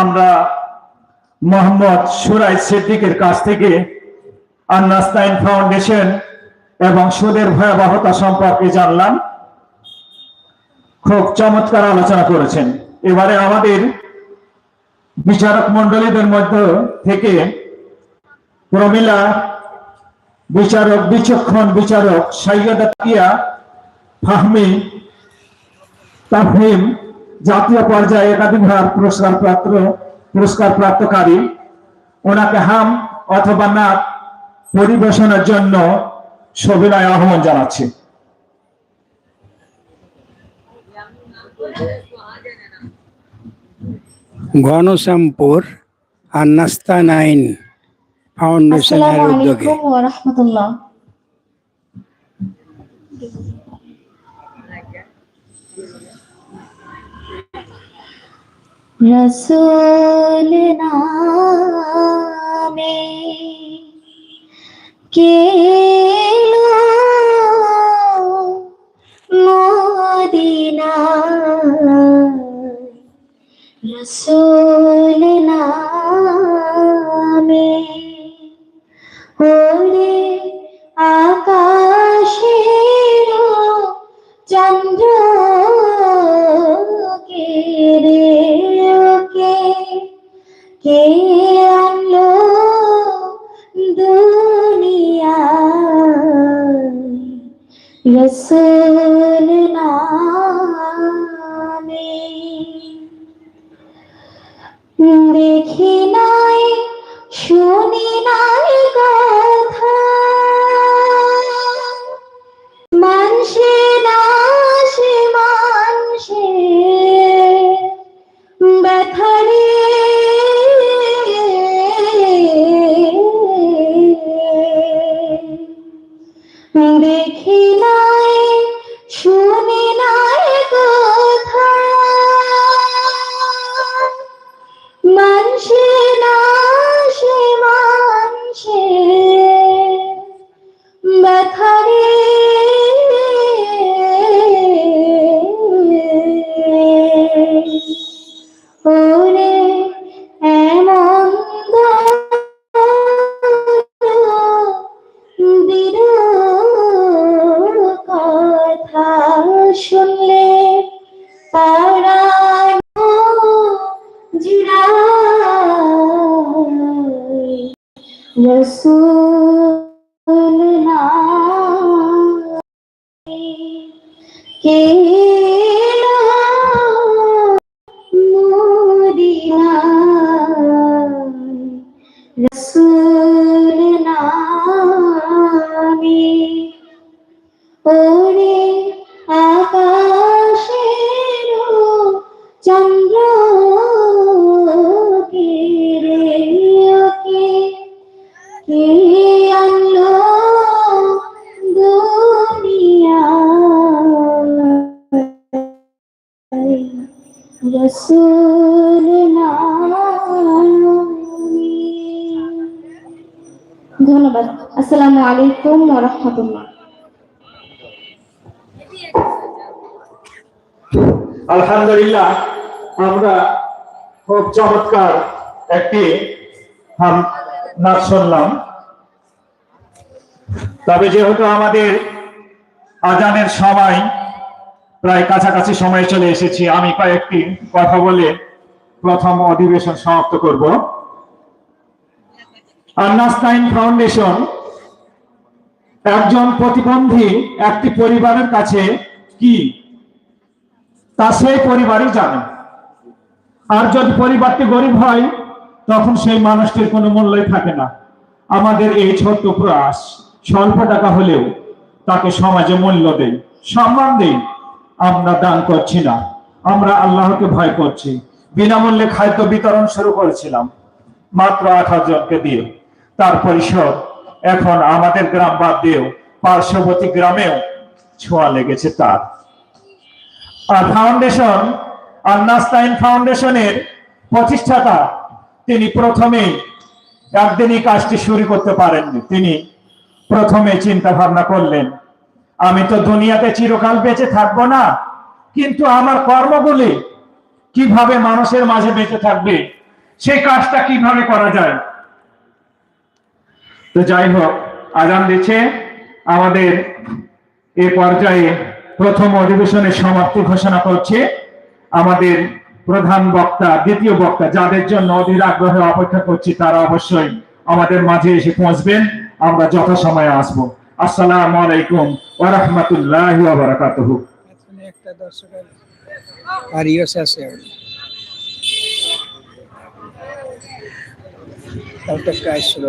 আমরা মোহাম্মদ সুরাই সিদ্দিকের কাছ থেকে আন্নাস্তাইন ফাউন্ডেশন এবং সুদের ভয়াবহতা সম্পর্কে জানলাম। খুব চমৎকার আলোচনা করেছেন। এবারে আমাদের বিচারক মন্ডলীদের মধ্য থেকে প্রমিলা, বিচারক, বিচক্ষণ বিচারক তাকিয়া ফাহমি, তাফহিম জাতীয় পর্যায়ে একাধিকবার পুরস্কার প্রাপ্ত পুরস্কার প্রাপ্তকারী। ওনাকে হাম অথবা নাক পরিবেশনের জন্য সবিনয় আহ্বান জানাচ্ছি। ঘনশ্যামপুর আর নাস্তা নাইন ফাউন্ডেশনের আসসালামু উদ্যোগে আলাইকুম ওয়া রাহমাতুল্লাহ রসুল নামে কে মদিনা রসুল রসুল নামে দেখি নাই শুনি নাই কথা দেখি নাই শুনি নাই কথা। মানসে রসুল নামে কে রসুল ধন্যবাদ। আসসালামু আলাইকুম ওয়া রাহমাতুল্লাহ। আলহামদুলিল্লাহ আমরা খুব চমৎকার একটি হাম নাচ শুনলাম। তবে যেহেতু আমাদের আজানের সময় প্রায় কাছাকাছি সময় চলে এসেছি, আমি কয়েকটি কথা বলে প্রথম অধিবেশন সমাপ্ত করব। আন্নাস্তাইন ফাউন্ডেশন একজন প্রতিবন্ধী একটি পরিবারের কাছে কি? তা সেই পরিবারই জানে। আর যদি পরিবারটি গরিব হয় তখন সেই মানুষটির কোনো মূল্যই থাকে না। আমাদের এই ছোট্ট প্রয়াস স্বল্প টাকা হলেও তাকে সমাজে মূল্য দেই, সম্মান দেই। আমরা দান করছি না। আমরা আল্লাহকে ভয় করছি। বিনামূল্যে খাদ্য বিতরণ শুরু করেছিলাম। মাত্র আট জনকে দিয়ে। তার পরিষদ এখন আমাদের গ্রাম বাদ দিয়েও পার্শ্ববর্তী গ্রামেও ছোঁয়া লেগেছে তার। আর ফাউন্ডেশন আর নাস্তাইন ফাউন্ডেশনের প্রতিষ্ঠাতা তিনি প্রথমেই একদিনই কাজটি শুরু করতে পারেননি। তিনি প্রথমে চিন্তা ভাবনা করলেন, আমি তো দুনিয়াতে চিরকাল বেঁচে থাকব না, কিন্তু আমার কর্মগুলি কীভাবে মানুষের মাঝে বেঁচে থাকবে, সেই কাজটা কীভাবে করা যায়? তো যাই হোক, আজান দিচ্ছে। আমাদের এ পর্যায়ে প্রথম অধিবেশনের সমাপ্তি ঘোষণা করছে। আমাদের প্রধান বক্তা, দ্বিতীয় বক্তা, যাদের জন্য অধীর আগ্রহে অপেক্ষা করছি, তারা অবশ্যই আমাদের মাঝে এসে পৌঁছবেন। আমরা যথাসময়ে আসব। আসসালামু আলাইকুম ওয়া রাহমাতুল্লাহি ওয়া বারাকাতুহু। একটা দর্শকের আর ইয়ে আছে প্রাইজ ছিল